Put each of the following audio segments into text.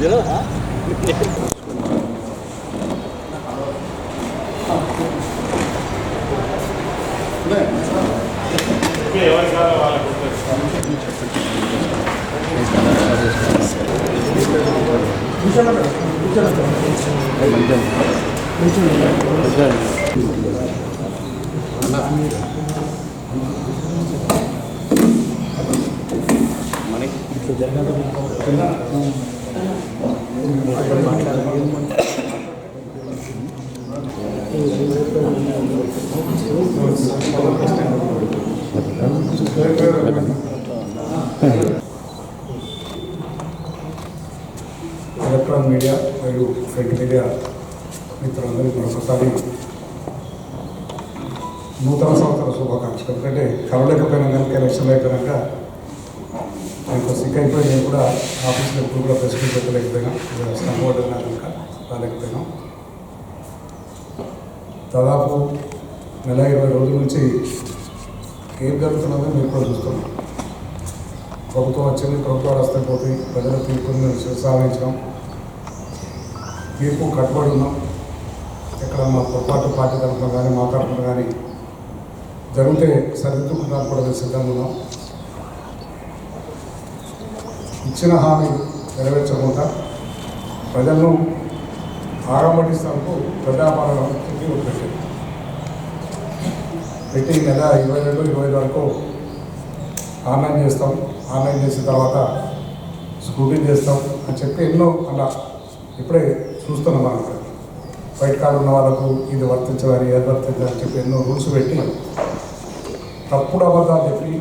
别乐啊。ఎలక్ట్రాన్ media మరియు print media మిత్రులందరికీ మరొకసారి నూతన సంవత్సర శుభాకాంక్షలు. ఎందుకంటే కలవలేకపోయినా కనుక ఎలక్షన్ అయిపోయినాక నాకు సిక్ అయిపోయి నేను కూడా ఆఫీస్లో ఎప్పుడు కూడా ప్రెస్ మీట్ పెట్టలేకపోయినా. స్టంబోర్డ్ కనుక రాలేకపోయినాం. దాదాపు నెల ఇరవై రోజుల నుంచి ఏం జరుగుతున్నదో మీరు కూడా చూస్తున్నాం ప్రభుత్వం వచ్చింది ప్రభుత్వాలు వస్తే పోతే ప్రజల తీర్పుని సాధించడం తీర్పు కట్టుబడి ఉన్నాం. ఎక్కడ మా పొరపాటు పార్టీ తరఫున కానీ మా తరఫున కానీ జరిగితే సరిదిద్దుకుంటానికి కూడా మేము సిద్ధంగా ఉన్నాం. ఇచ్చిన హామీ నెరవేర్చకుండా ప్రజలను ఆరంభిస్తానికి ప్రజాపాలన పెట్టింది పెట్టి ప్రతి నెల ఇరవై రెండు ఇరవై ఐదు వరకు ఆన్లైన్ చేస్తాం. ఆన్లైన్ చేసిన తర్వాత స్కూటింగ్ చేస్తాం అని చెప్పి ఎన్నో అలా ఇప్పుడే చూస్తున్నాం మనం బయట కాడ ఉన్న వాళ్ళకు ఇది వర్తించాలి ఏది వర్తించాలని చెప్పి ఎన్నో రూల్స్ పెట్టి తప్పుడు అబద్ధాలు చెప్పి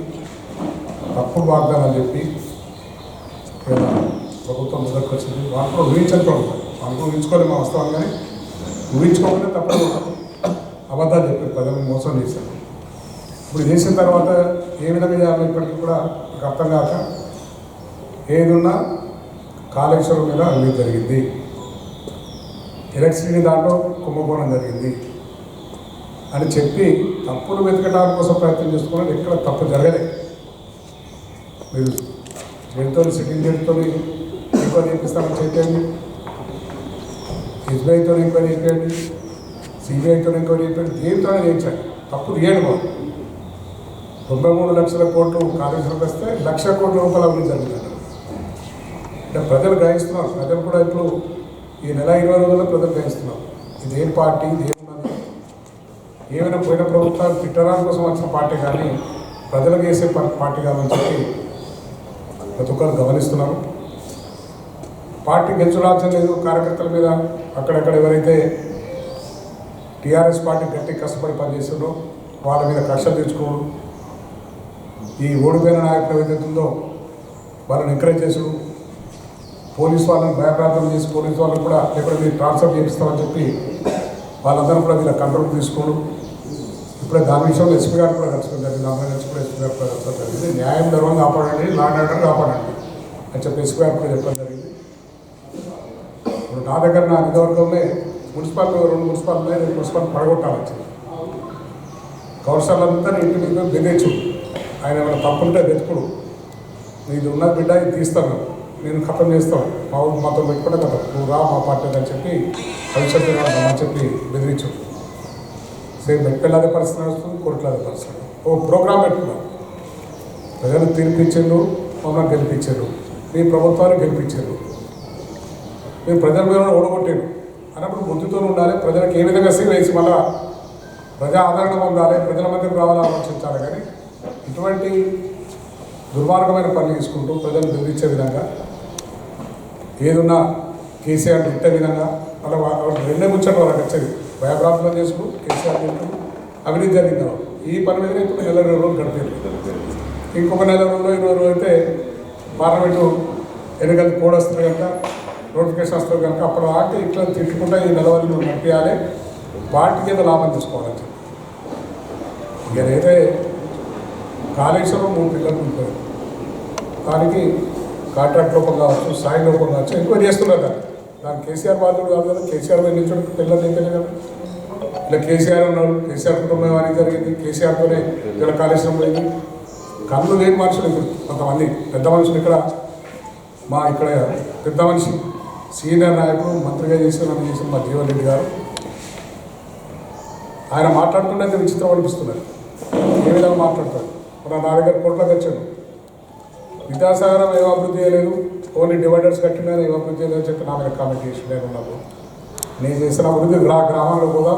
తప్పుడు వాగ్దానాలు చెప్పి ప్రభుత్వం మొదటికి వచ్చింది వాళ్ళు కూడా ప్రభుత్వం వాళ్ళు కూడా వాస్తవం కానీ ఊహించుకోకుండా తప్పదు. అబద్ధాలు చెప్పారు ప్రజలు మోసం చేశారు. ఇప్పుడు చేసిన తర్వాత ఏ విధంగా చేయాలో ఇప్పటికీ కూడా నాకు అర్థం కాక ఏదున్నా కాళేశ్వరం మీద అన్నీ జరిగింది. ఎలక్ట్రిసిటీ దాంట్లో కుంభకోణం జరిగింది అని చెప్పి తప్పులు వెతకడానికి కోసం ప్రయత్నం చేస్తున్నారు. ఎక్కడ తప్పు జరగలేదు మీరు జడ్తో సిట్టింగ్ జడ్తో ఎక్కువ చేపిస్తామని చెప్పండి ఎస్బీఐతో ఎంక్వైరీ చేయండి సిబిఐతో ఎంక్వైరీ చేయండి దేనితో చేయించండి. తప్పు తీయండి బాబు. తొంభై మూడు లక్షల కోట్లు కాళేశ్వరం వస్తే లక్ష కోట్ల రూపాయల అభివృద్ధి జరుగుతుంది. అంటే ప్రజలు గ్రహిస్తున్నారు. ప్రజలు కూడా ఇప్పుడు ఈ నెల ఇరవై రోజుల్లో ప్రజలు గ్రహిస్తున్నారు. ఇది ఏం పార్టీ ఇది ఏమైనా పోయిన ప్రభుత్వాలు తిట్టడానికి కోసం వచ్చిన పార్టీ కానీ ప్రజలకు వేసే పార్టీ కాదని చెప్పి ప్రతి ఒక్కరు గమనిస్తున్నారు. పార్టీ గెలుచురాల్సిన లేదు. కార్యకర్తల మీద అక్కడక్కడ ఎవరైతే టీఆర్ఎస్ పార్టీ గట్టి కష్టపడి పనిచేస్తుందో వాళ్ళ మీద కష్టం తెచ్చుకోవడం ఈ ఓడిపోయిన నాయకులు ఏదైతే ఉందో వాళ్ళని ఎంకరేజ్ చేసుడు పోలీస్ వాళ్ళని భయప్రాంతం చేసి పోలీస్ వాళ్ళని కూడా ఎక్కడ మీరు ట్రాన్స్ఫర్ చేపిస్తామని చెప్పి వాళ్ళందరూ కూడా వీళ్ళ కంట్రోల్ తీసుకోవడం. ఇప్పుడే దాని విషయంలో ఎస్పీ గారు కూడా కలుసుకోవడం జరిగింది. అందరూ కలిసి కూడా ఎస్పీ గారు కూడా కలుసుకోవడం జరిగింది న్యాయం ధర్మం కాపాడండి లా ఆర్డర్ కాపాడండి అని చెప్పి ఎస్పీ గారు కూడా చెప్పారు. నా దగ్గర నా నియోజకవర్గంలో మున్సిపల్ రెండు మున్సిపల్ ఉన్నాయి రెండు మున్సిపల్ పడగొట్టాలని చెప్పి కౌన్సిలర్లంతా ఇంటి మీద బెదిరించు. ఆయన ఏమైనా తప్పుంటే వెతుకుడు. నీది ఉన్న బిడ్డ ఇది తీస్తాను. నేను కథం చేస్తాను. మా ఊరు మాతో పెట్టుకుంటే కదా నువ్వు రా మా పార్టీ అని చెప్పి భవిష్యత్తు అని చెప్పి బెదిరించు. సేమ్ మెట్పల్లి పరిస్థితి నడుస్తుంది కోర్టులో పరిస్థితి ఓ ప్రోగ్రామ్ పెట్టుకున్నాను ప్రజలు తీర్పిచ్చారు మమ్మల్ని గెలిపించారు మీ ప్రభుత్వాన్ని గెలిపించారు మేము ప్రజల మీద ఓడగొట్టాను అన్నప్పుడు బుద్ధితో ఉండాలి ప్రజలకు ఏ విధంగా సేవ వేసి మళ్ళా ప్రజా ఆదరణ పొందాలి ప్రజల మధ్యకు రావాలని ఆలోచించాలి. కానీ ఇటువంటి దుర్మార్గమైన పనులు తీసుకుంటూ ప్రజలు బెదిరించే విధంగా ఏదున్నా కేసీఆర్ తిట్టే విధంగా అలా వా- రెండే ముచ్చట వాళ్ళకి వచ్చేది. భయప్రాంతం చేసుకు కేసీఆర్ తింటూ అవినీతి జరిగింది ఈ పని మీద ఇప్పుడు నెల ఇరవై రోజులు గడిపారు. ఇంకొక నెల రోజులు ఇరవై రోజులు అయితే పార్లమెంటు ఎన్నికలు కూడా వస్తుంది కనుక నోటిఫికేషన్ వస్తుంది కనుక అప్పుడు దాకా ఇట్లా తిట్టుకుంటా ఈ నెలవారీ నువ్వు నడిపించాలి వాటికి కింద లాభం తీసుకోవాలని చెప్పి ఇక కాళేశ్వరం మూడు పిల్లలు ఉంటారు దానికి కాంట్రాక్ట్ లోపం కావచ్చు సాయి లోపం కావచ్చు ఎంక్వైరీ చేస్తున్నారు కదా. దాని కేసీఆర్ బాధ్యుడు కాదు కదా. కేసీఆర్ మీద నిల్చోడు పిల్లలు నింపలే కదా. ఇలా కేసీఆర్ ఉన్నాడు కేసీఆర్ కుటుంబం వారికి జరిగింది కేసీఆర్తోనే ఇక్కడ కాళేశ్వరం పోయింది. కళ్ళు లేని మనుషులు ఇక్కడ కొంతమంది. పెద్ద మనుషులు ఇక్కడ మా ఇక్కడ పెద్ద మనిషి. సీనియర్ నాయకుడు మంత్రిగా చేసిన నన్ను చేసిన మా జీవన్ రెడ్డి గారు. ఆయన మాట్లాడుతుంటే విచిత్రం అనిపిస్తున్నది. ఏ విధంగా మాట్లాడతాడు మన నా దగ్గర కోట్లకు వచ్చాడు. విద్యాసాగరం ఏం అభివృద్ధి చేయలేదు. ఓన్లీ డివైడర్స్ కట్టినా ఏం అభివృద్ధి చేయలేదు చెప్పి నా మీద కామెంట్ చేసి నేను ఉన్నప్పుడు. నేను చేసిన అభివృద్ధి గ్రా గ్రామాల్లో కూడా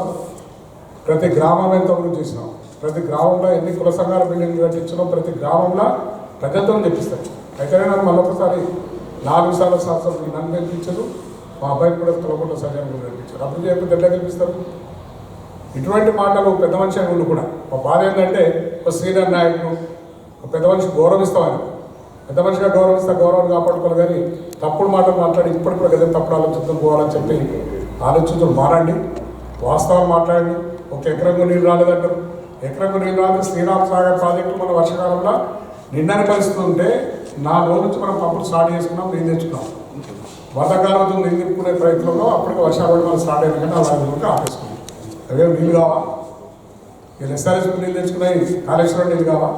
ప్రతి గ్రామం ఎంత అభివృద్ధి చేసినాం ప్రతి గ్రామంలో ఎన్ని కుల సంఘాల బిల్డింగ్లు కట్టించినాం ప్రతి గ్రామంలో ప్రజలతో చెప్పిస్తాను అయితే నన్ను మళ్ళొకసారి నాలుగు సార్లు సంవత్సరం నన్ను గెలిపించారు మా అబ్బాయికి కూడా తులకుండా సజాన్ని కూడా గెలిపించారు. అభివృద్ధి ఎప్పుడు ఎట్లా గెలిపిస్తారు. ఇటువంటి మాటలు పెద్ద మనిషి అని కూడా. మా బాధ ఏంటంటే ఒక సీనియర్ నాయకుడు ఒక పెద్ద మనిషి గౌరవిస్తామని పెద్ద మనిషిగా గౌరవిస్తా గౌరవం కాపాడుకోవాలి కానీ తప్పుడు మాటలు మాట్లాడి ఇప్పుడు కూడా కదా తప్పుడు ఆలోచిద్దాం పోవాలని చెప్పి ఆలోచించడం మారండి. వాస్తవాలు మాట్లాడండి. ఒక ఎకరంగు నీళ్ళు రాలేదంటారు. ఎకరంగు నీళ్ళు రాలేదు. శ్రీరామ్ సాగర్ ప్రాజెక్టు మన వర్షకాలంలో నిండని పరిస్థితి ఉంటే నా లోన్ నుంచి మనం పంపులు స్టార్ట్ చేసుకున్నాం నీళ్ళు తెచ్చుకున్నాం. వర్షాకాలంతో నీళ్ళు నింపుకునే ప్రయత్నంలో అప్పటికే వర్షాలు పడి మనం స్టార్ట్ అయిన కానీ అలా ఉంటే ఆపేసుకున్నాం. అదే నీళ్ళు కావా? వీళ్ళు ఎస్ఆర్ఎస్ నీళ్ళు తెచ్చుకున్నాయి కాళేశ్వరం నీళ్ళు కావా?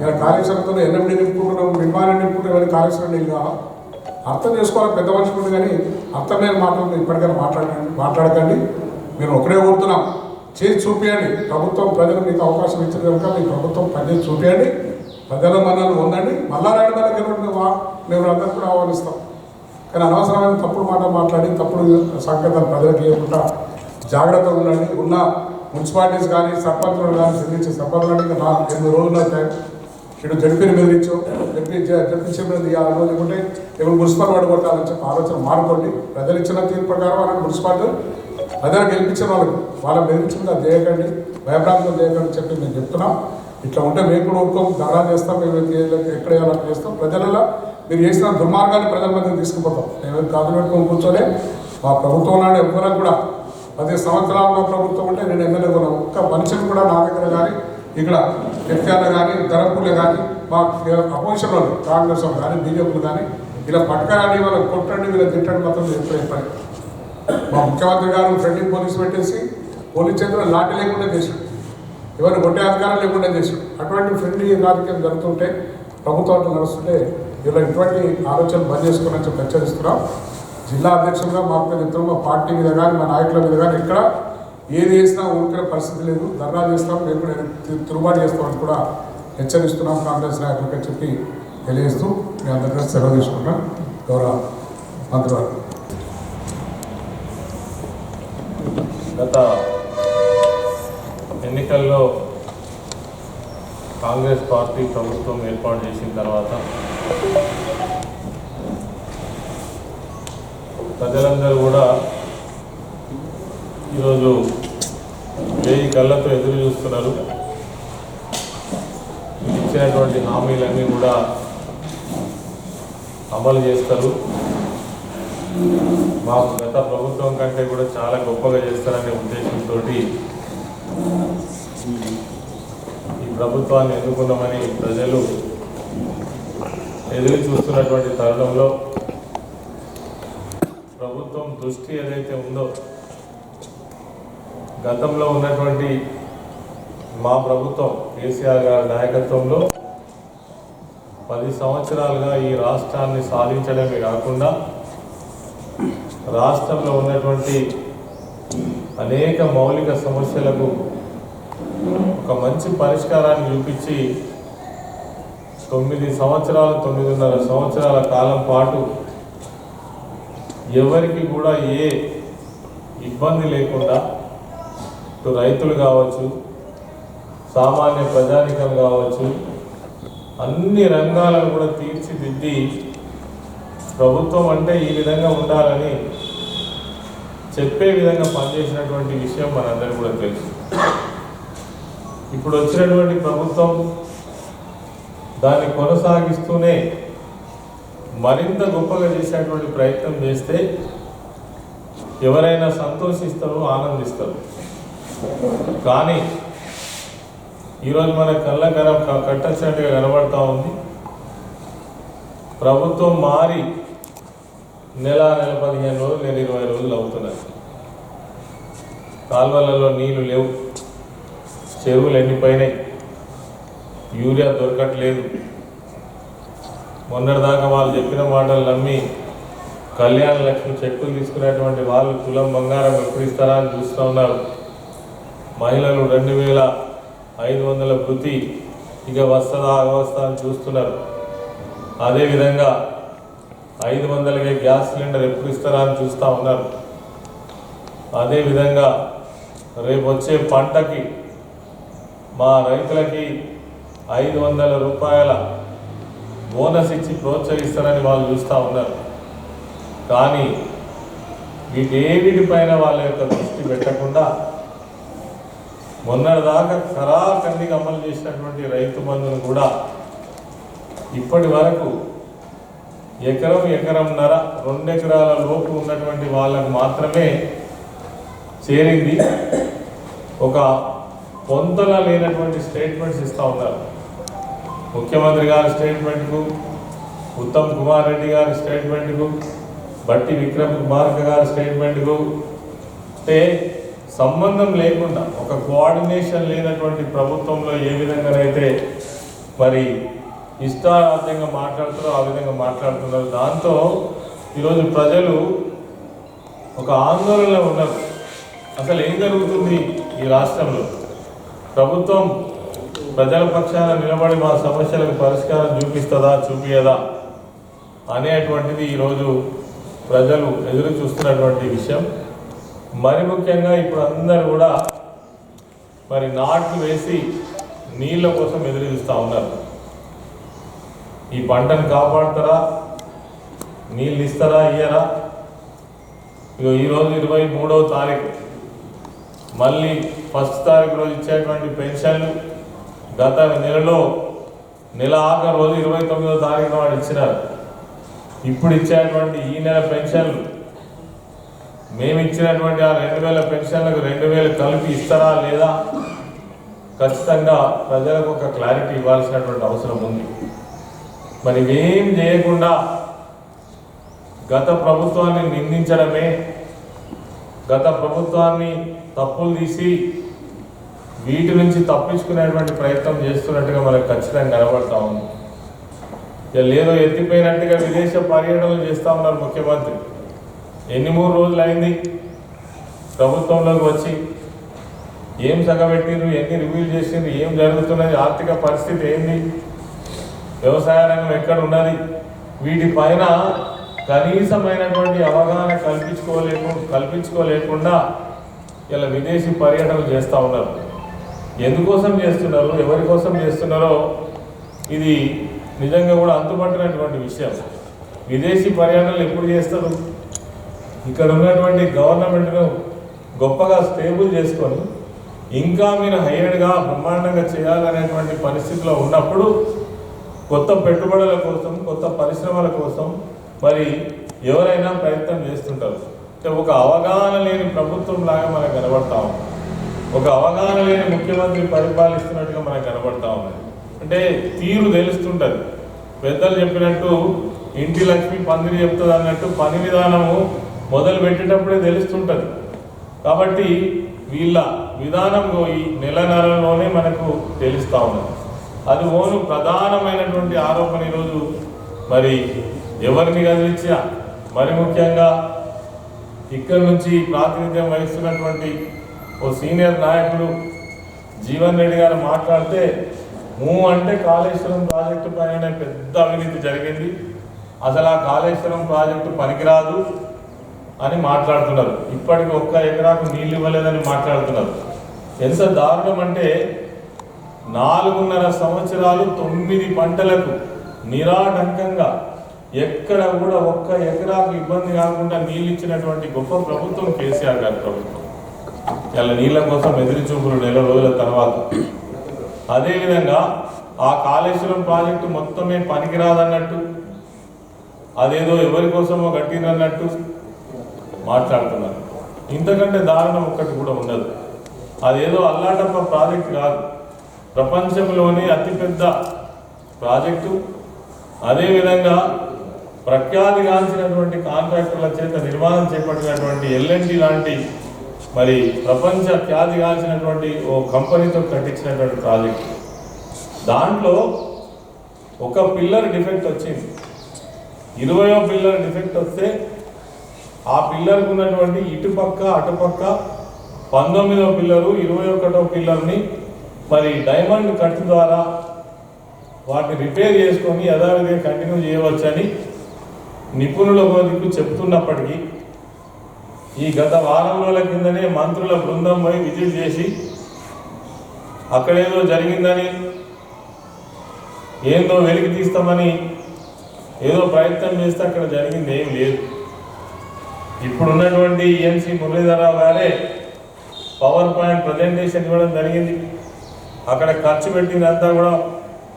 ఇలా కాళేశ్వరంతో ఎన్ఎండి నింపుకుంటున్నాం నిర్మాణం నింపుకుంటే ఇవన్నీ కాళేశ్వరం నీళ్ళు కావా? అర్థం చేసుకోవాలి పెద్ద మనిషి ఉంది కానీ అర్థమైన మాటలు ఇప్పటికైనా మాట్లాడండి మాట్లాడకండి. మేము ఒకటే కోరుతున్నాం. చేసి చూపించండి ప్రభుత్వం ప్రజలు మీకు అవకాశం ఇచ్చిన కనుక మీ ప్రభుత్వం పనిచేసి చూపించండి ప్రజల మనల్ని ఉందండి మళ్ళా రాయడం వల్ల గెలవండి వా మేము అందరూ కూడా ఆహ్వానిస్తాం. కానీ అనవసరమైన తప్పుడు మాట మాట్లాడి తప్పుడు సంకేతాలు ప్రజలకు ఇవ్వకుండా జాగ్రత్తగా ఉండండి. ఉన్న మున్సిపాలిటీస్ కానీ సర్పంచులు కానీ చెల్లించే సర్పంచులు నా ఎనిమిది రోజులు టైం. ఇటు జడిపిని బెదిరించు జడిపి జడిపించే మీద ఇవ్వాలి లేకుంటే ఇప్పుడు మున్సిపల్ వాడు కొట్టాలని చెప్పి ఆలోచన మారుకోండి ప్రజలు ఇచ్చిన తీర్పు ప్రకారం వాళ్ళకి మున్సిపాలిటీ ప్రజలు గెలిపించిన వాళ్ళకి వాళ్ళ బెదిరించకుండా చేయకండి భయప్రాంతం చేయకండి చెప్పి మేము చెప్తున్నాం. ఇట్లా ఉంటే మేము కూడా ఊరుకోం ధరా చేస్తాం మేము ఎక్కడ వేయాలని చేస్తాం. ప్రజలలో మీరు చేసిన దుర్మార్గాన్ని ప్రజల మధ్య తీసుకుపోతాం. మేము కాదు పెట్టుకొని కూర్చోలే. మా ప్రభుత్వం నాడు ఎవ్వరం కూడా పది సంవత్సరాల ప్రభుత్వం ఉంటే నేను ఎమ్మెల్యే కొన్నాను ఒక్క మనిషిని కూడా నా దగ్గర కానీ ఇక్కడ ఎఫ్ఆర్లు కానీ ధరపులు కానీ మా అపోజిషన్ వాళ్ళు కాంగ్రెస్ వాళ్ళు కానీ బీజేపీలు కానీ ఇలా పట్టుకరాని వాళ్ళని కొట్టండి వీళ్ళ తిట్టండి మాత్రం ఎప్పుడు మా ముఖ్యమంత్రి గారు ఫ్రెండింగ్ పోలీసు పెట్టేసి పోలీస్ చేతుల్లో లాఠీ లేకుండా చేశాడు ఎవరిని కొట్టే అధికారం లేకుండా చేశాడు. అటువంటి ఫ్రెండ్లీ రాజకీయం జరుగుతుంటే ప్రభుత్వాలు నడుస్తుంటే ఇలా ఇటువంటి ఆలోచనలు బంద్ చేసుకోవాలని చెప్పి హెచ్చరిస్తున్నాం. జిల్లా అధ్యక్షులుగా మా మీద ఇద్దరు మా పార్టీ మీద కానీ మా నాయకుల మీద కానీ ఇక్కడ ఏది చేసినా ఊరికే పరిస్థితి లేదు. ధర్నా చేస్తాం మేము కూడా తిరుగుబాటు చేస్తామని కూడా హెచ్చరిస్తున్నాం కాంగ్రెస్ నాయకులకి చెప్పి తెలియజేస్తూ మీ అందరికీ సెలవు తీసుకుంటాం గౌరవ మంత్రివారు గత ఎన్నికల్లో కాంగ్రెస్ పార్టీ ప్రభుత్వం ఏర్పాటు చేసిన తర్వాత ప్రజలందరూ కూడా ఈరోజు వేయి కళ్ళతో ఎదురు చూస్తున్నారు. ఇచ్చినటువంటి హామీలన్నీ కూడా అమలు చేస్తారు. మాకు గత ప్రభుత్వం కంటే కూడా చాలా గొప్పగా చేస్తారనే ఉద్దేశంతో ఈ ప్రభుత్వాన్ని ఎన్నుకున్నామని ప్రజలు ఎదురు చూస్తున్నటువంటి తరుణంలో ప్రభుత్వం దృష్టి ఏదైతే ఉందో గతంలో ఉన్నటువంటి మా ప్రభుత్వం కేసీఆర్ గారి నాయకత్వంలో పది సంవత్సరాలుగా ఈ రాష్ట్రాన్ని సాధించడమే కాకుండా రాష్ట్రంలో ఉన్నటువంటి అనేక మౌలిక సమస్యలకు ఒక మంచి పరిష్కారాన్ని చూపించి తొమ్మిది సంవత్సరాలు తొమ్మిదిన్నర సంవత్సరాల కాలం పాటు ఎవరికి కూడా ఏ ఇబ్బంది లేకుండా ఇటు రైతులు కావచ్చు సామాన్య ప్రజానికం కావచ్చు అన్ని రంగాలను కూడా తీర్చిదిద్ది ప్రభుత్వం అంటే ఈ విధంగా ఉండాలని చెప్పే విధంగా పనిచేసినటువంటి విషయం మనందరికీ కూడా తెలుసు. ఇప్పుడు వచ్చినటువంటి ప్రభుత్వం దాన్ని కొనసాగిస్తూనే మరింత గొప్పగా చేసేటువంటి ప్రయత్నం చేస్తే ఎవరైనా సంతోషిస్తారు ఆనందిస్తారు. కానీ ఈరోజు మన కళ్ళ కర కట్టచ్చినట్టుగా కనబడతా ఉంది. ప్రభుత్వం మారి నెల నెల పదిహేను రోజులు నెల ఇరవై రోజులు అవుతున్నాయి కాల్వలలో నీళ్ళు లేవు. చెరువులు ఎండిపోయినాయి యూరియా దొరకట్లేదు. మొన్నటిదాకా వాళ్ళు చెప్పిన మాటలు నమ్మి కళ్యాణ లక్ష్మి చెక్కులు తీసుకునేటువంటి వాళ్ళు కులం బంగారం ఎప్పుడు ఇస్తారా అని చూస్తూ ఉన్నారు. మహిళలు రెండు వేల ఐదు వందల వృత్తి ఇక వస్తుందా అవస్థ అని చూస్తున్నారు. అదేవిధంగా ఐదు వందలకే గ్యాస్ సిలిండర్ ఎప్పుడు ఇస్తారా అని చూస్తూ ఉన్నారు. అదేవిధంగా రేపు వచ్చే పంటకి మా రైతులకి ఐదు వందల రూపాయల బోనస్ ఇచ్చి ప్రోత్సహిస్తారని వాళ్ళు చూస్తూ ఉన్నారు. కానీ వీటేవిటిపైన వాళ్ళ యొక్క దృష్టి పెట్టకుండా మొన్నటిదాకా ఖరాఖండిగా అమలు చేసినటువంటి రైతు బంధును కూడా ఇప్పటి వరకు ఎకరం ఎకరంన్నర రెండు ఎకరాల లోపు ఉన్నటువంటి వాళ్ళకు మాత్రమే చేరింది. ఒక పొంతన లేనటువంటి స్టేట్మెంట్స్ ఇస్తూ ఉన్నారు. ముఖ్యమంత్రి గారి స్టేట్మెంట్కు ఉత్తమ్ కుమార్ రెడ్డి గారి స్టేట్మెంట్కు బట్టి విక్రమ్ కుమార్ గారి స్టేట్మెంట్కు అంటే సంబంధం లేకుండా ఒక కోఆర్డినేషన్ లేనటువంటి ప్రభుత్వంలో ఏ విధంగానైతే మరి ఇష్టారాజ్యంగా మాట్లాడుతారో ఆ విధంగా మాట్లాడుతున్నారు. దాంతో ఈరోజు ప్రజలు ఒక ఆందోళనలో ఉన్నారు. అసలు ఏం జరుగుతుంది ఈ రాష్ట్రంలో? ప్రభుత్వం ప్రజల పక్షాన నిలబడి మా సమస్యలకు పరిష్కారం చూపిస్తుందా చూపియదా అనేటువంటిది ఈరోజు ప్రజలు ఎదురు చూస్తున్నటువంటి విషయం. మరి ముఖ్యంగా ఇప్పుడు అందరూ కూడా మరి నాట్లు వేసి నీళ్ళ కోసం ఎదురు చూస్తూ ఉన్నారు. ఈ పంటను కాపాడుతారా? నీళ్ళు ఇస్తారా ఇయ్యరా? ఇగో ఈరోజు ఇరవై మూడవ తారీఖు. మళ్ళీ ఫస్ట్ తారీఖు రోజు ఇచ్చేటువంటి పెన్షన్లు గత నెలలో నెల ఆఖరి రోజు ఇరవై తొమ్మిదో తారీఖున వాడు ఇచ్చినారు. ఇప్పుడు ఇచ్చేటువంటి ఈ నెల పెన్షన్లు మేము ఇచ్చినటువంటి ఆ రెండు వేల పెన్షన్లకు రెండు వేలు కలిపి ఇస్తారా లేదా? ఖచ్చితంగా ప్రజలకు ఒక క్లారిటీ ఇవ్వాల్సినటువంటి అవసరం ఉంది. మరి ఇవేం చేయకుండా గత ప్రభుత్వాన్ని నిందించడమే గత ప్రభుత్వాన్ని తప్పులు తీసి వీటి నుంచి తప్పించుకునేటువంటి ప్రయత్నం చేస్తున్నట్టుగా మనకు ఖచ్చితంగా కనబడతా ఉంది. ఇక లేదో ఎత్తిపోయినట్టుగా విదేశ పర్యటనలు చేస్తూ ఉన్నారు ముఖ్యమంత్రి. ఎన్ని మూడు రోజులు అయింది? ప్రభుత్వంలోకి వచ్చి ఏం సగబెట్టిండ్రు ఎన్ని రివ్యూలు చేసిండ్రు? ఏం జరుగుతున్నది? ఆర్థిక పరిస్థితి ఏంది? వ్యవసాయ రంగం ఎక్కడ ఉన్నది? వీటిపైన కనీసమైనటువంటి అవగాహన కల్పించుకోలేకుండా కల్పించుకోలేకుండా ఇలా విదేశీ పర్యటనలు చేస్తూ ఉన్నారు. ఎందుకోసం చేస్తున్నారు ఎవరి కోసం చేస్తున్నారో ఇది నిజంగా కూడా అంతుపట్టినటువంటి విషయం. విదేశీ పర్యటనలు ఎప్పుడు చేస్తారు? ఇక్కడ ఉన్నటువంటి గవర్నమెంట్ను గొప్పగా స్టేబుల్ చేసుకొని ఇంకా మీరు హైయర్డ్గా బ్రహ్మాండంగా చేయాలనేటువంటి పరిస్థితిలో ఉన్నప్పుడు కొత్త పెట్టుబడుల కోసం కొత్త పరిశ్రమల కోసం మరి ఎవరైనా ప్రయత్నం చేస్తుంటారు. ఒక అవగాహన లేని ప్రభుత్వం లాగా మనకు కనబడతా ఉంది. ఒక అవగాహన లేని ముఖ్యమంత్రి పరిపాలిస్తున్నట్టుగా మనకు కనబడతా ఉంది. అంటే తీరు తెలుస్తుంటుంది. పెద్దలు చెప్పినట్టు ఇంటి లక్ష్మి పందిరి చెప్తుంది అన్నట్టు పని విధానము మొదలు పెట్టేటప్పుడే తెలుస్తుంటుంది. కాబట్టి వీళ్ళ విధానం ఈ నెలలోనే మనకు తెలుస్తూ ఉన్నది. అది ఓను ప్రధానమైనటువంటి ఆరోపణ ఈరోజు. మరి ఎవరిని కదిలించినా? మరి ముఖ్యంగా ఇక్కడ నుంచి ప్రాతినిధ్యం వహిస్తున్నటువంటి ఓ సీనియర్ నాయకుడు జీవన్ రెడ్డి గారు మాట్లాడితే మూ అంటే కాళేశ్వరం ప్రాజెక్టు పైన పెద్ద అవినీతి జరిగింది. అసలు ఆ కాళేశ్వరం ప్రాజెక్టు పనికిరాదు అని మాట్లాడుతున్నారు. ఇప్పటికి ఒక్క ఎకరాకు నీళ్ళు ఇవ్వలేదని మాట్లాడుతున్నారు. ఎంత దారుణం అంటే నాలుగున్నర సంవత్సరాలు తొమ్మిది పంటలకు నిరాటంకంగా ఎక్కడ కూడా ఒక్క ఎకరాకు ఇబ్బంది కాకుండా నీళ్ళు ఇచ్చినటువంటి గొప్ప ప్రభుత్వం కేసీఆర్ గారి ప్రభుత్వం. ఇలా నీళ్ళ కోసం ఎదురు చూపులు నెల రోజుల తర్వాత. అదేవిధంగా ఆ కాళేశ్వరం ప్రాజెక్టు మొత్తమే పనికిరాదన్నట్టు అదేదో ఎవరి కోసమో కట్టినన్నట్టు మాట్లాడుతున్నారు. ఇంతకంటే దారుణం ఒక్కటి కూడా ఉండదు. అదేదో అల్లాటప్ప ప్రాజెక్ట్ కాదు. ప్రపంచంలోనే అతిపెద్ద ప్రాజెక్టు. అదేవిధంగా ప్రఖ్యాతిగాంచినటువంటి కాంట్రాక్టర్ల చేత నిర్మాణం చేపట్టినటువంటి ఎల్ఎన్టీ లాంటి మరి ప్రపంచ ఖ్యాతిగాంచినటువంటి ఓ కంపెనీతో కట్టించినటువంటి ప్రాజెక్ట్. దాంట్లో ఒక పిల్లర్ డిఫెక్ట్ వచ్చింది. ఇరవయో పిల్లర్ డిఫెక్ట్ వస్తే ఆ పిల్లర్కు ఉన్నటువంటి ఇటుపక్క అటుపక్క పంతొమ్మిదో పిల్లరు ఇరవై ఒకటో పిల్లర్ని మరి డైమండ్ కట్ ద్వారా వాటిని రిపేర్ చేసుకొని యథావిధిగా కంటిన్యూ చేయవచ్చని నిపుణుల దిక్కు చెప్తున్నప్పటికీ ఈ గత వారం రోజుల కిందనే మంత్రుల బృందం పోయి విజిట్ చేసి అక్కడేదో జరిగిందని ఏందో వెలికి తీస్తామని ఏదో ప్రయత్నం చేస్తే అక్కడ జరిగింది ఏం లేదు. ఇప్పుడు ఉన్నటువంటి ఈఎన్సీ మురళీధరరావు గారే పవర్ పాయింట్ ప్రజెంటేషన్ ఇవ్వడం జరిగింది. అక్కడ ఖర్చు పెట్టిందంతా కూడా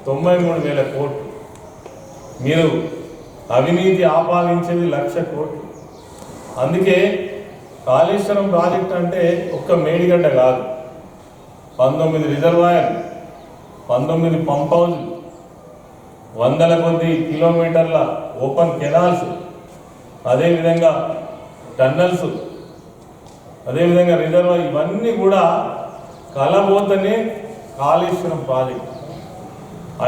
తొంభై మూడు వేల కోట్లు. మీరు అవినీతి ఆపాదించేది లక్ష కోట్లు. అందుకే కాళేశ్వరం ప్రాజెక్ట్ అంటే ఒక్క మేడిగడ్డ కాదు. పంతొమ్మిది రిజర్వాయర్ పంతొమ్మిది పంప్ హౌస్ వందల కొద్ది కిలోమీటర్ల ఓపెన్ కెనాల్స్ అదేవిధంగా టన్నల్స్ అదేవిధంగా రిజర్వాయర్ ఇవన్నీ కూడా కలబోతనే కాళేశ్వరం ప్రాజెక్ట్.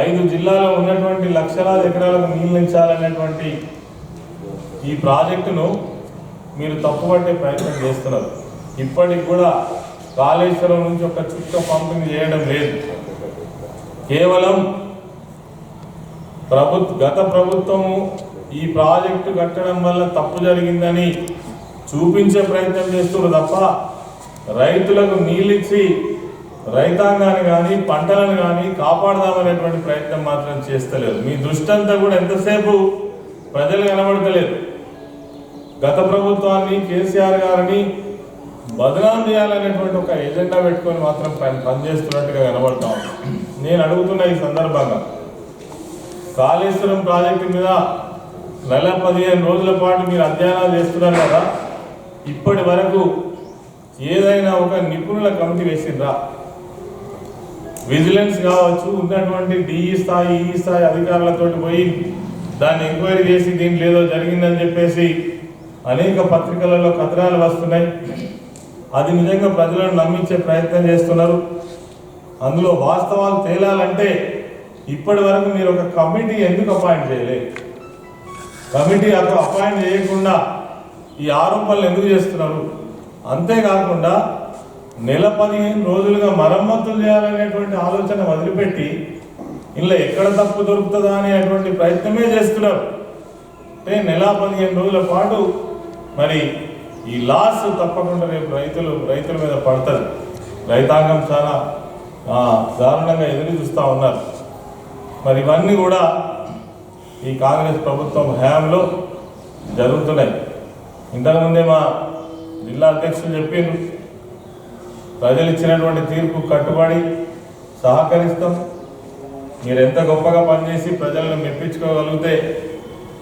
ఐదు జిల్లాలో ఉన్నటువంటి లక్షలాది ఎకరాలకు నీళ్ళించాలనేటువంటి ఈ ప్రాజెక్టును మీరు తప్పుపట్టే ప్రయత్నం చేస్తున్నారు. ఇప్పటికి కూడా కాళేశ్వరం నుంచి ఒక చుక్క పంపిణీ చేయడం లేదు. కేవలం ప్రభుత్వ గత ప్రభుత్వము ఈ ప్రాజెక్టు కట్టడం వల్ల తప్పు జరిగిందని చూపించే ప్రయత్నం చేస్తున్నారు తప్ప రైతులకు నీళ్ళిచ్చి రైతాంగాన్ని కానీ పంటలను కానీ కాపాడదామనేటువంటి ప్రయత్నం మాత్రం చేస్తలేదు. మీ దృష్టి అంతా కూడా ఎంతసేపు ప్రజలు కనబడతలేదు. గత ప్రభుత్వాన్ని కేసీఆర్ గారిని బదనాం చేయాలనేటువంటి ఒక ఎజెండా పెట్టుకొని మాత్రం పని పనిచేస్తున్నట్టుగా కనబడతాం నేను అడుగుతున్న ఈ సందర్భంగా కాళేశ్వరం ప్రాజెక్టు మీద నెల పదిహేను రోజుల పాటు మీరు అధ్యయనాలు చేస్తున్నారు కదా ఇప్పటి వరకు ఏదైనా ఒక నిపుణుల కమిటీ వేసిండ్రా? విజిలెన్స్ కావచ్చు ఉన్నటువంటి డిఈ స్థాయి ఈ స్థాయి అధికారులతో పోయి దాన్ని ఎంక్వైరీ చేసి దీంట్లో ఏదో జరిగిందని చెప్పేసి అనేక పత్రికలలో కథనాలు వస్తున్నాయి. అది నిజంగా ప్రజలను నమ్మించే ప్రయత్నం చేస్తున్నారు. అందులో వాస్తవాలు తేలాలంటే ఇప్పటి వరకు మీరు ఒక కమిటీ ఎందుకు అపాయింట్ చేయలేదు? కమిటీ అక్కడ అపాయింట్ చేయకుండా ఈ ఆరోపణలు ఎందుకు చేస్తున్నారు? అంతేకాకుండా నెల పదిహేను రోజులుగా మరమ్మతులు చేయాలనేటువంటి ఆలోచన వదిలిపెట్టి ఇలా ఎక్కడ తప్పు దొరుకుతుందా అనేటువంటి ప్రయత్నమే చేస్తున్నారు. అంటే నెల పదిహేను రోజుల పాటు మరి ఈ లాస్ తప్పకుండా రేపు రైతులు రైతుల మీద పడుతుంది. రైతాంగం చాలా దారుణంగా ఎదురు చూస్తూ ఉన్నారు. మరి ఇవన్నీ కూడా ఈ కాంగ్రెస్ ప్రభుత్వం హయాంలో జరుగుతున్నాయి. ఇంతకుముందే మా జిల్లా అధ్యక్షులు చెప్పిండ్రు ప్రజలు ఇచ్చినటువంటి తీర్పు కట్టుబడి సహకరిస్తాం. మీరు ఎంత గొప్పగా పనిచేసి ప్రజలను మెప్పించుకోగలిగితే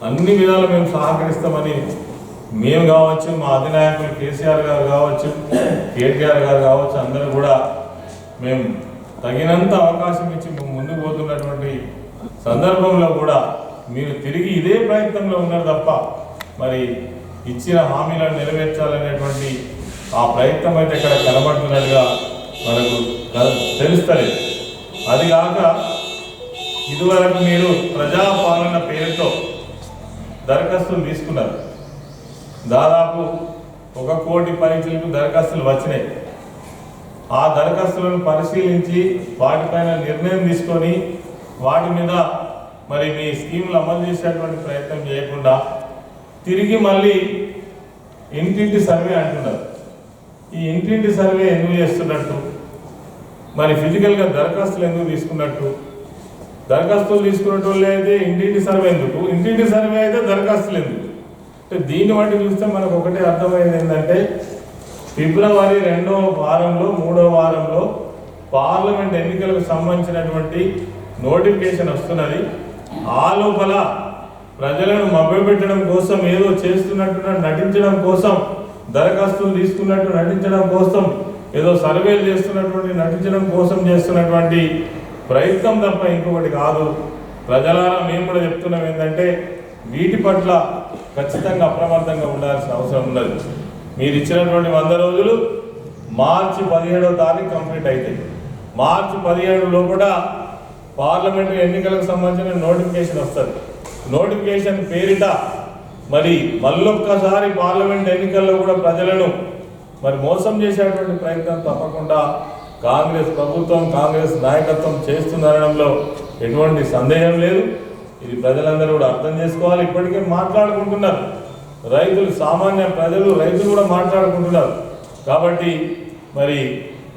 అన్ని విధాలు మేము సహకరిస్తామని మేము కావచ్చు మా అధినాయకులు కేసీఆర్ గారు కావచ్చు కేటీఆర్ గారు కావచ్చు అందరూ కూడా మేము తగినంత అవకాశం ఇచ్చి మేము ముందుకు పోతున్నటువంటి సందర్భంలో కూడా మీరు తిరిగి ఇదే ప్రయత్నంలో ఉన్నారు తప్ప మరి ఇచ్చిన హామీలను నెరవేర్చాలనేటువంటి ఆ ప్రయత్నం అయితే ఇక్కడ కనబడుతున్నట్టుగా మనకు తెలుస్తుంది తెలుస్తలేదు. అది కాక ఇదివరకు మీరు ప్రజాపాలన పేరుతో దరఖాస్తులు తీసుకున్నారు. దాదాపు ఒక కోటి పరీక్షలకు దరఖాస్తులు వచ్చినాయి. ఆ దరఖాస్తులను పరిశీలించి వాటిపైన నిర్ణయం తీసుకొని వాటి మీద మరి మీ స్కీములు అమలు చేసేటువంటి ప్రయత్నం చేయకుండా తిరిగి మళ్ళీ ఇంటింటి సర్వే అంటున్నారు. ఇంటింటి సర్వే ఎందుకు చేస్తున్నట్టు? మరి ఫిజికల్గా దరఖాస్తులు ఎందుకు తీసుకున్నట్టు? దరఖాస్తులు తీసుకున్నట్టు అయితే ఇంటింటి సర్వే ఎందుకు? ఇంటింటి సర్వే అయితే దరఖాస్తులు ఎందుకు? అంటే దీన్ని బట్టి చూస్తే మనకు ఒకటే అర్థమైంది ఏంటంటే ఫిబ్రవరి రెండవ వారంలో మూడో వారంలో పార్లమెంట్ ఎన్నికలకు సంబంధించినటువంటి నోటిఫికేషన్ వస్తున్నది. ఆ లోపల ప్రజలను మభ్యపెట్టడం కోసం ఏదో చేస్తున్నట్టు నటించడం కోసం దరఖాస్తులు తీసుకున్నట్టు నటించడం కోసం ఏదో సర్వేలు చేస్తున్నటువంటి నటించడం కోసం చేస్తున్నటువంటి ప్రయత్నం తప్ప ఇంకొకటి కాదు. ప్రజలారా మేము కూడా చెప్తున్నాం ఏంటంటే వీటి పట్ల ఖచ్చితంగా అప్రమత్తంగా ఉండాల్సిన అవసరం ఉన్నది. మీరు ఇచ్చినటువంటి వంద రోజులు మార్చి పదిహేడో తారీఖు కంప్లీట్ అవుతాయి మార్చి పదిహేడు లోపల పార్లమెంటు ఎన్నికలకు సంబంధించిన నోటిఫికేషన్ వస్తుంది. నోటిఫికేషన్ పేరిట మరి మళ్ళొక్కసారి పార్లమెంట్ ఎన్నికల్లో కూడా ప్రజలను మరి మోసం చేసేటువంటి ప్రయత్నం తప్పకుండా కాంగ్రెస్ ప్రభుత్వం కాంగ్రెస్ నాయకత్వం చేస్తుందనడంలో ఎటువంటి సందేహం లేదు. ఇది ప్రజలందరూ కూడా అర్థం చేసుకోవాలి. ఇప్పటికే మాట్లాడుకుంటున్నారు. రైతులు సామాన్య ప్రజలు రైతులు కూడా మాట్లాడుకుంటున్నారు. కాబట్టి మరి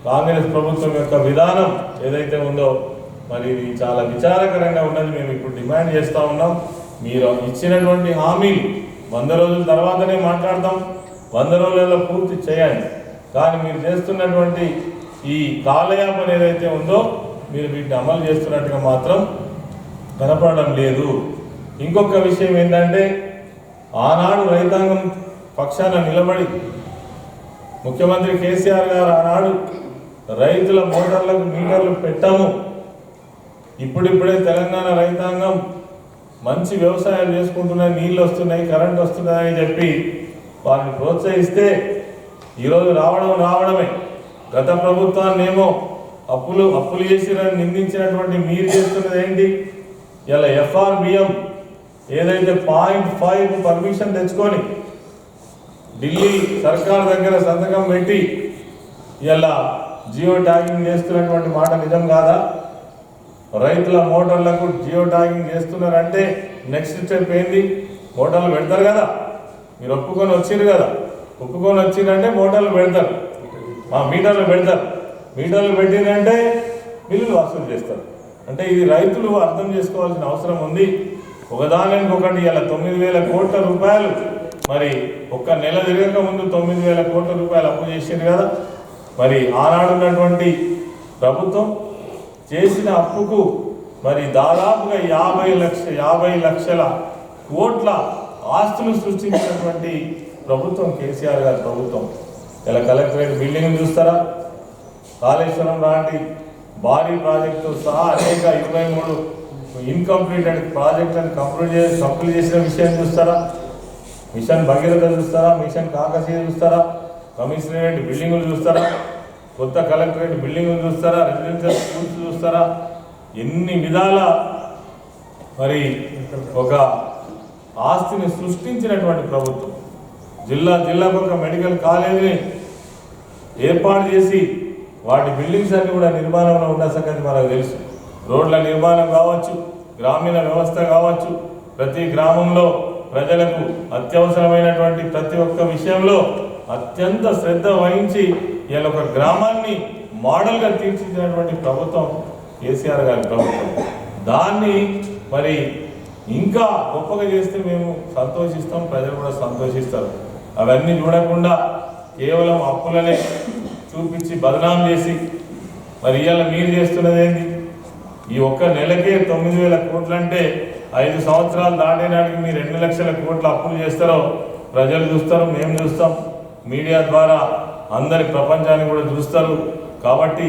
కాంగ్రెస్ ప్రభుత్వం యొక్క విధానం ఏదైతే ఉందో మరి ఇది చాలా విచారకరంగా ఉన్నది. మేము ఇప్పుడు డిమాండ్ చేస్తూ ఉన్నాం. మీరు ఇచ్చినటువంటి హామీలు వంద రోజుల తర్వాతనే మాట్లాడతాం వంద రోజులలో పూర్తి చేయండి. కానీ మీరు చేస్తున్నటువంటి ఈ కాలయాపన ఏదైతే ఉందో మీరు వీటిని అమలు చేస్తున్నట్టుగా మాత్రం కనపడడం లేదు. ఇంకొక విషయం ఏంటంటే ఆనాడు రైతాంగం పక్షాన నిలబడి ముఖ్యమంత్రి కేసీఆర్ గారు ఆనాడు రైతుల మోటార్లకు మీటర్లు పెట్టాము. ఇప్పుడిప్పుడే తెలంగాణ రైతాంగం మంచి వ్యవసాయం చేసుకుంటున్నాయి నీళ్ళు వస్తున్నాయి కరెంట్ వస్తున్నాయని చెప్పి వారిని ప్రోత్సహిస్తే ఈరోజు రావడం రావడమే. గత ప్రభుత్వాన్ని ఏమో అప్పులు అప్పులు చేసిరని నిందించినటువంటి మీరు చేస్తున్నది ఏంటి? ఇలా ఎఫ్ఆర్బిఎం ఏదైతే పాయింట్ ఫైవ్ పర్మిషన్ తెచ్చుకొని ఢిల్లీ సర్కార్ దగ్గర సంతకం పెట్టి ఇలా జియో ట్యాగింగ్ చేస్తున్నటువంటి మాట నిజం కాదా? రైతుల మోటార్లకు జియో ట్యాగింగ్ చేస్తున్నారంటే నెక్స్ట్ స్టెప్ ఏంది? మోటార్లు పెడతారు కదా. మీరు ఒప్పుకొని వచ్చిర్రు కదా. ఒప్పుకొని వచ్చిందంటే మోటార్లు పెడతారు. ఆ మీటర్లు పెడతారు. మీటర్లు పెట్టిందంటే బిల్లులు వసూలు చేస్తారు. అంటే ఇది రైతులు అర్థం చేసుకోవాల్సిన అవసరం ఉంది. ఒకదానికి ఒకటి ఇలా తొమ్మిది వేల కోట్ల రూపాయలు మరి ఒక్క నెల తిరగక ముందు తొమ్మిది వేల కోట్ల రూపాయలు అప్పు చేసింది కదా. మరి ఆనాడున్నటువంటి ప్రభుత్వం చేసిన అప్పుకు మరి దాదాపుగా యాభై లక్ష యాభై లక్షల కోట్ల ఆస్తులు సృష్టించినటువంటి ప్రభుత్వం కేసీఆర్ గారి ప్రభుత్వం. ఇలా కలెక్టరేట్ బిల్డింగ్ చూస్తారా? కాళేశ్వరం లాంటి భారీ ప్రాజెక్టు సహా అనేక ఇరవై మూడు ఇన్కంప్లీటెడ్ ప్రాజెక్టులను కంప్లీట్ చేసి కంప్లీట్ చేసిన విషయం చూస్తారా? మిషన్ భగీరథ చూస్తారా? మిషన్ కాకసీయ చూస్తారా? కమిషనరేట్ బిల్డింగులు చూస్తారా? కొత్త కలెక్టరేట్ బిల్డింగ్ చూస్తారా? రెసిడెన్షియల్ స్కూల్స్ చూస్తారా? ఎన్ని విధాల మరి ఒక ఆస్తిని సృష్టించినటువంటి ప్రభుత్వం. జిల్లా జిల్లాకు ఒక మెడికల్ కాలేజీని ఏర్పాటు చేసి వాటి బిల్డింగ్స్ అన్ని కూడా నిర్మాణంలో ఉన్న సంగతి మనకు తెలుసు. రోడ్ల నిర్మాణం కావచ్చు గ్రామీణ వ్యవస్థ కావచ్చు ప్రతి గ్రామంలో ప్రజలకు అత్యవసరమైనటువంటి ప్రతి ఒక్క విషయంలో అత్యంత శ్రద్ధ వహించి ఇలా ఒక గ్రామాన్ని మోడల్గా తీర్చిదినటువంటి ప్రభుత్వం కేసీఆర్ గారి ప్రభుత్వం. దాన్ని మరి ఇంకా గొప్పగా చేస్తే మేము సంతోషిస్తాం ప్రజలు కూడా సంతోషిస్తారు. అవన్నీ చూడకుండా కేవలం అప్పులనే చూపించి బదనాం చేసి మరి ఇవాళ మీరు చేస్తున్నది ఏంటి ఈ ఒక్క నెలకే తొమ్మిది వేల కోట్లు అంటే ఐదు సంవత్సరాలు దాటినాటికి మీరు రెండు లక్షల కోట్లు అప్పులు చేస్తారో ప్రజలు చూస్తారు మేము చూస్తాం. మీడియా ద్వారా అందరి ప్రపంచాన్ని కూడా చూస్తారు. కాబట్టి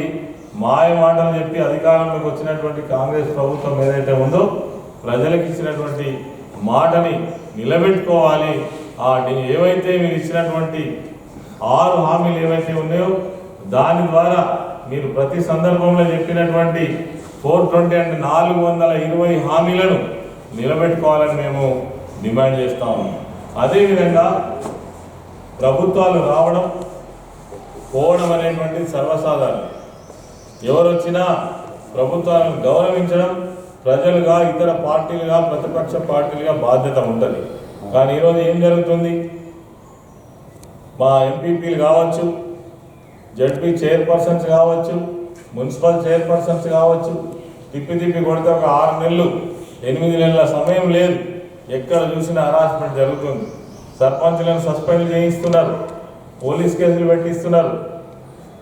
మాయ మాటలు చెప్పి అధికారంలోకి వచ్చినటువంటి కాంగ్రెస్ ప్రభుత్వం ఏదైతే ఉందో ప్రజలకు ఇచ్చినటువంటి మాటని నిలబెట్టుకోవాలి. ఆ ఏవైతే మీరు ఇచ్చినటువంటి ఆరు హామీలు ఏవైతే ఉన్నాయో దాని ద్వారా మీరు ప్రతి సందర్భంలో చెప్పినటువంటి ఫోర్ ట్వంటీ అంటే నాలుగు వందల ఇరవై హామీలను నిలబెట్టుకోవాలని మేము డిమాండ్ చేస్తాము అదేవిధంగా ప్రభుత్వాలు రావడం పోవడం అనేటువంటిది సర్వసాధారణం. ఎవరు వచ్చినా ప్రభుత్వాలను గౌరవించడం ప్రజలుగా ఇతర పార్టీలుగా ప్రతిపక్ష పార్టీలుగా బాధ్యత ఉంటుంది. కానీ ఈరోజు ఏం జరుగుతుంది? మా ఎంపీపీలు కావచ్చు జడ్పీ చైర్పర్సన్స్ కావచ్చు మున్సిపల్ చైర్పర్సన్స్ కావచ్చు తిప్పి తిప్పి కొడితే ఒక ఆరు నెలలు ఎనిమిది నెలల సమయం లేదు. ఎక్కడ చూసినా హరాస్మెంట్ జరుగుతుంది. సర్పంచ్లను సస్పెండ్ చేయిస్తున్నారు. పోలీస్ కేసులు పెట్టిస్తున్నారు.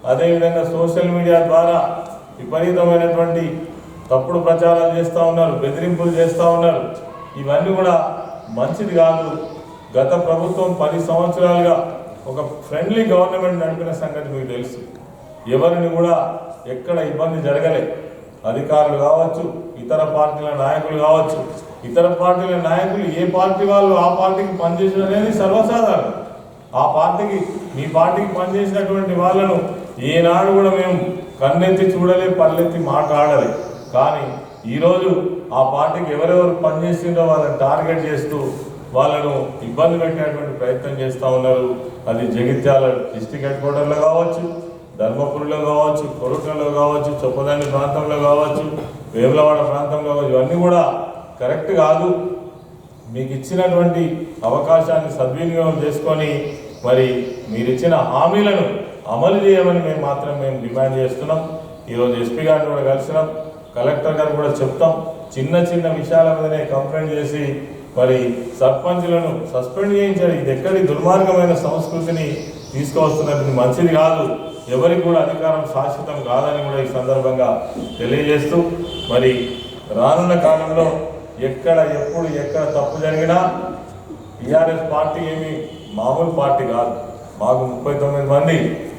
అదేవిధంగా సోషల్ మీడియా ద్వారా విపరీతమైనటువంటి తప్పుడు ప్రచారాలు చేస్తూ ఉన్నారు బెదిరింపులు చేస్తూ ఉన్నారు. ఇవన్నీ కూడా మంచిది కాదు. గత ప్రభుత్వం పది సంవత్సరాలుగా ఒక ఫ్రెండ్లీ గవర్నమెంట్ నడిపిన సంగతి మీకు తెలుసు. ఎవరిని కూడా ఎక్కడ ఇబ్బంది జరగలే. అధికారులు కావచ్చు ఇతర పార్టీల నాయకులు కావచ్చు. ఇతర పార్టీల నాయకులు ఏ పార్టీ వాళ్ళు ఆ పార్టీకి పనిచేసిన అనేది సర్వసాధారణం. ఆ పార్టీకి మీ పార్టీకి పనిచేసినటువంటి వాళ్ళను ఏనాడు కూడా మేము కన్నెత్తి చూడలే పల్లెత్తి మాట్లాడాలి. కానీ ఈరోజు ఆ పార్టీకి ఎవరెవరు పనిచేసిందో వాళ్ళని టార్గెట్ చేస్తూ వాళ్ళను ఇబ్బంది పెట్టేటువంటి ప్రయత్నం చేస్తూ ఉన్నారు. అది జగిత్యాల డిస్టిక్ హెడ్ క్వార్టర్లో కావచ్చు ధర్మపురిలో కావచ్చు కొరుట్లలో కావచ్చు చొప్పదండి ప్రాంతంలో కావచ్చు వేములవాడ ప్రాంతంలో కావచ్చు ఇవన్నీ కూడా కరెక్ట్ కాదు. మీకు ఇచ్చినటువంటి అవకాశాన్ని సద్వినియోగం చేసుకొని మరి మీరు ఇచ్చిన హామీలను అమలు చేయమని మేము మాత్రం మేము డిమాండ్ చేస్తున్నాం. ఈరోజు ఎస్పీ గారిని కూడా కలిసినాం. కలెక్టర్ గారు కూడా చెప్తాం. చిన్న చిన్న విషయాల మీదనే కంప్లైంట్ చేసి మరి సర్పంచ్లను సస్పెండ్ చేయించారు ఇది ఎక్కడి దుర్మార్గమైన సంస్కృతిని తీసుకువస్తున్నది మంచిది కాదు. ఎవరికి కూడా అధికారం శాశ్వతం కాదని కూడా ఈ సందర్భంగా తెలియజేస్తూ మరి రానున్న కాలంలో ఎక్కడ ఎప్పుడు ఎక్కడ తప్పు జరిగినా టీఆర్ఎస్ పార్టీ ఏమి మామూలు పార్టీ కాదు. మాకు ముప్పై తొమ్మిది మంది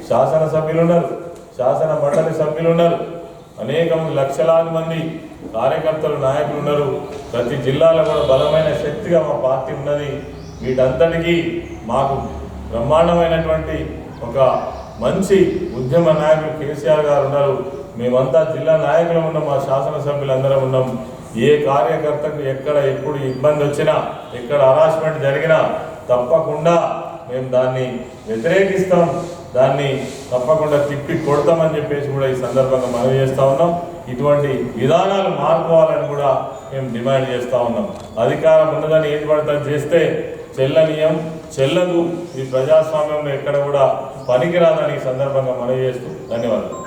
శాసనసభ్యులు ఉన్నారు శాసన మండలి సభ్యులు ఉన్నారు అనేక లక్షలాది మంది కార్యకర్తలు నాయకులు ఉన్నారు ప్రతి జిల్లాలో కూడా బలమైన శక్తిగా మా పార్టీ ఉన్నది. వీటంతటికీ మాకు బ్రహ్మాండమైనటువంటి ఒక మంచి ఉద్యమ నాయకులు కేసీఆర్ గారు ఉన్నారు. మేమంతా జిల్లా నాయకులు ఉన్నాం మా శాసనసభ్యులందరం ఉన్నాం. ఏ కార్యకర్తకు ఎక్కడ ఎప్పుడు ఇబ్బంది వచ్చినా ఎక్కడ హరాస్మెంట్ జరిగినా తప్పకుండా మేము దాన్ని వ్యతిరేకిస్తాం దాన్ని తప్పకుండా తిప్పి కొడతామని చెప్పేసి కూడా ఈ సందర్భంగా మనవి చేస్తా ఉన్నాం. ఇటువంటి విధానాలు మార్చుకోవాలని కూడా మేము డిమాండ్ చేస్తూ ఉన్నాం. అధికారం ఉన్నదని ఏది పడతా చేస్తే చెల్లనీయం చెల్లదు. ఈ ప్రజాస్వామ్యంలో ఎక్కడ కూడా పనికిరాదని ఈ సందర్భంగా మనవి చేస్తూ ధన్యవాదాలు.